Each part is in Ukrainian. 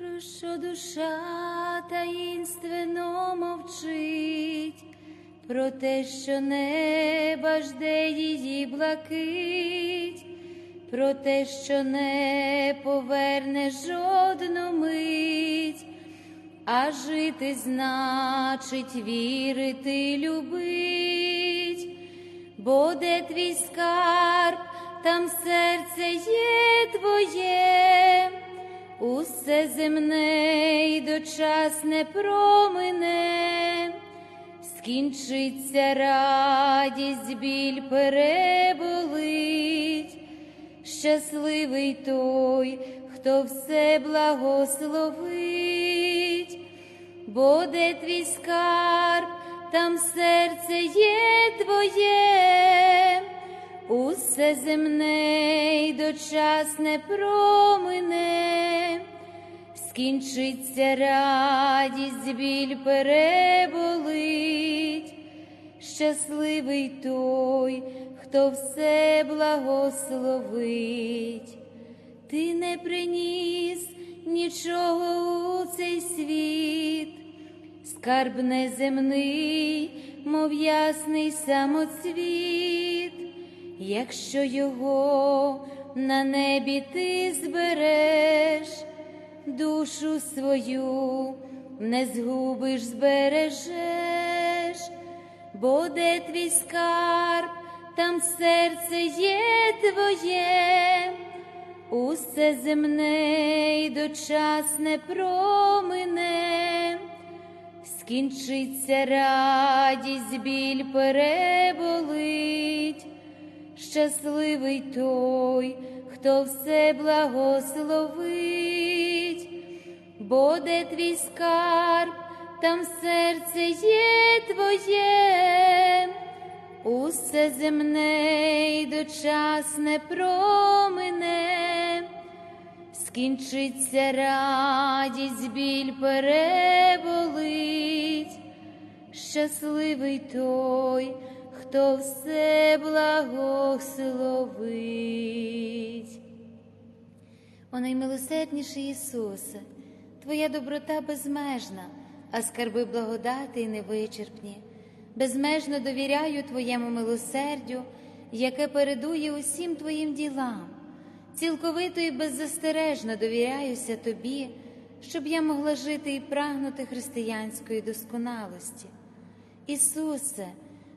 про що душа таїнственно мовчить, про те, що неба жде її блакить, про те, що не поверне жодну мить, а жити значить вірити, любить, бо де твій скарб, там серце є твоє, усе земне й дочасне промине, скінчиться радість, біль переболить, щасливий той, хто все благословить, бо твій скарб, там серце є твоє, усе земне й дочасне промине, скінчиться радість, біль переболить, щасливий той, хто все благословить. Ти не приніс нічого у цей світ, скарб неземний, мов ясний самоцвіт, якщо його на небі ти збереш, душу свою не згубиш, збережеш, бо де твій скарб, там серце є твоє, усе земне й дочасне промине, скінчиться радість, біль переболить, щасливий той, хто все благословить, бо де твій скарб, там серце є твоє, усе земне й дочасне промине, скінчиться радість, біль переболить, щасливий той, хто все благословить. О наймилосердніший Ісусе, Твоя доброта безмежна, а скарби благодати невичерпні. Безмежно довіряю Твоєму милосердю, яке передує усім Твоїм ділам. Цілковито і беззастережно довіряюся Тобі, щоб я могла жити і прагнути християнської досконалості. Ісусе,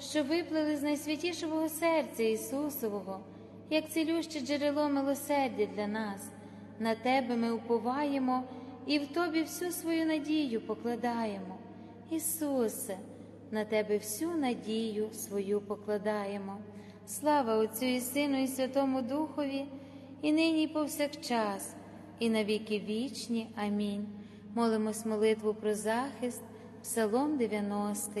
що виплили з найсвятішого серця Ісусового, як цілюще джерело милосердя для нас, на Тебе ми уповаємо і в Тобі всю свою надію покладаємо. Ісусе, на Тебе всю надію свою покладаємо. Слава Отцю і Сину, і Святому Духові і нині, і повсякчас, і на віки вічні. Амінь. Молимось молитву про захист, Псалом 90.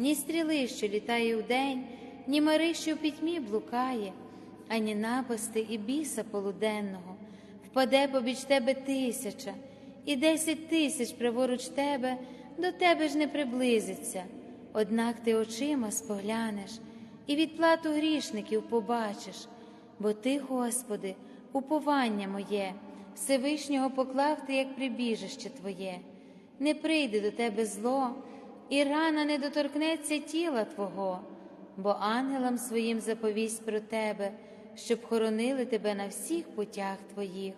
ні стріли, що літає вдень, ні мари, що в пітьмі блукає, ані напасти і біса полуденного, впаде побіч тебе тисяча, і десять тисяч праворуч тебе, до тебе ж не приблизиться. Однак ти очима споглянеш і відплату грішників побачиш, бо ти, Господи, уповання моє, Всевишнього поклав ти, як прибіжище Твоє, не прийде до тебе зло, і рана не доторкнеться тіла Твого, бо ангелам своїм заповість про тебе, щоб хоронили тебе на всіх путях Твоїх.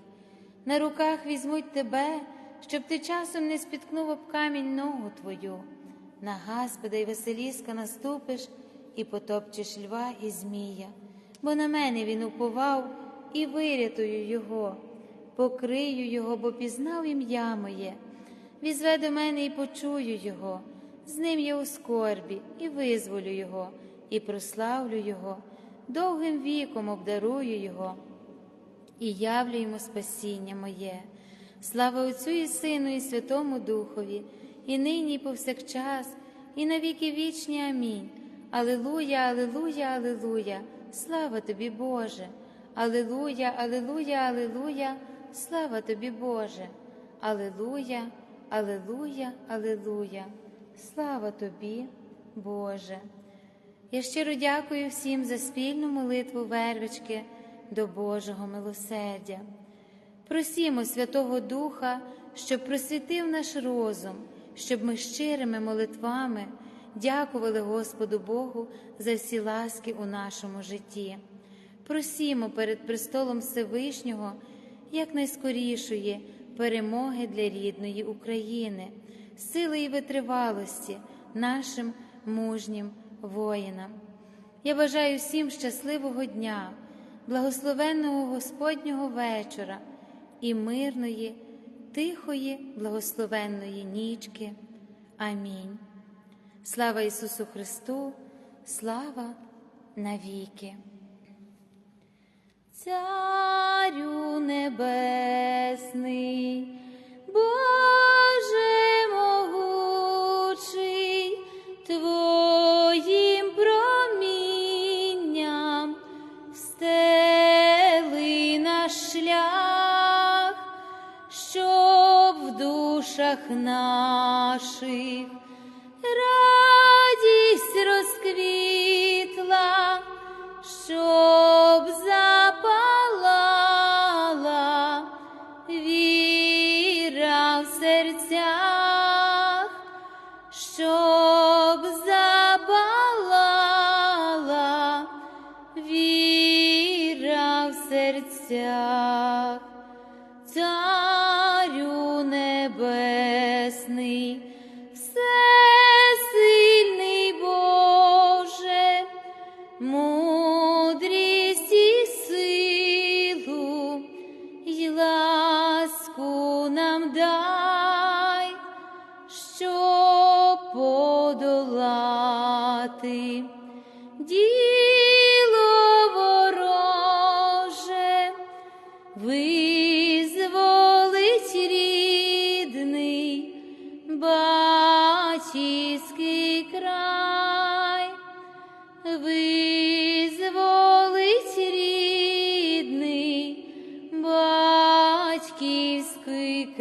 На руках візьмуть тебе, щоб ти часом не спіткнув об камінь ногу Твою. На Господа й Василіска наступиш і потопчеш льва і Змія, бо на мене він уповав і вирятую Його, покрию Його, бо пізнав ім'я моє, візве до мене і почую Його, з ним я у скорбі, і визволю Його, і прославлю Його, довгим віком обдарую Його, і явлю йому спасіння моє. Слава Отцю і Сину, і Святому Духові, і нині, і повсякчас, і на віки вічні. Амінь. Алилуя, Алилуя, Алилуя, слава тобі, Боже. Алилуя, Алилуя, Алилуя, слава тобі, Боже. Алилуя, Алилуя, Алилуя, слава тобі, Боже. Я щиро дякую всім за спільну молитву вервички до Божого милосердя. Просімо Святого Духа, щоб просвітив наш розум, щоб ми щирими молитвами дякували Господу Богу за всі ласки у нашому житті. Просімо перед престолом Всевишнього якнайскорішої перемоги для рідної України, сили і витривалості нашим мужнім воїнам. Я бажаю всім щасливого дня, благословенного Господнього вечора і мирної, тихої, благословенної нічки. Амінь. Слава Ісусу Христу, слава навіки. Царю небесний, Боже Твоїм промінням встели наш шлях, щоб в душах наших радість розквітла, щоб запалала 家。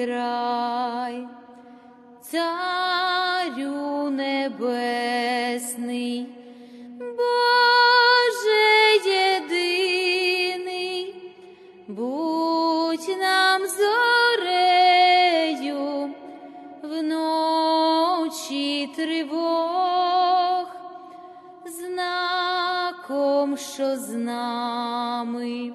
Край. Царю небесний, Боже єдиний, будь нам зорею вночі тривог, знаком, що з нами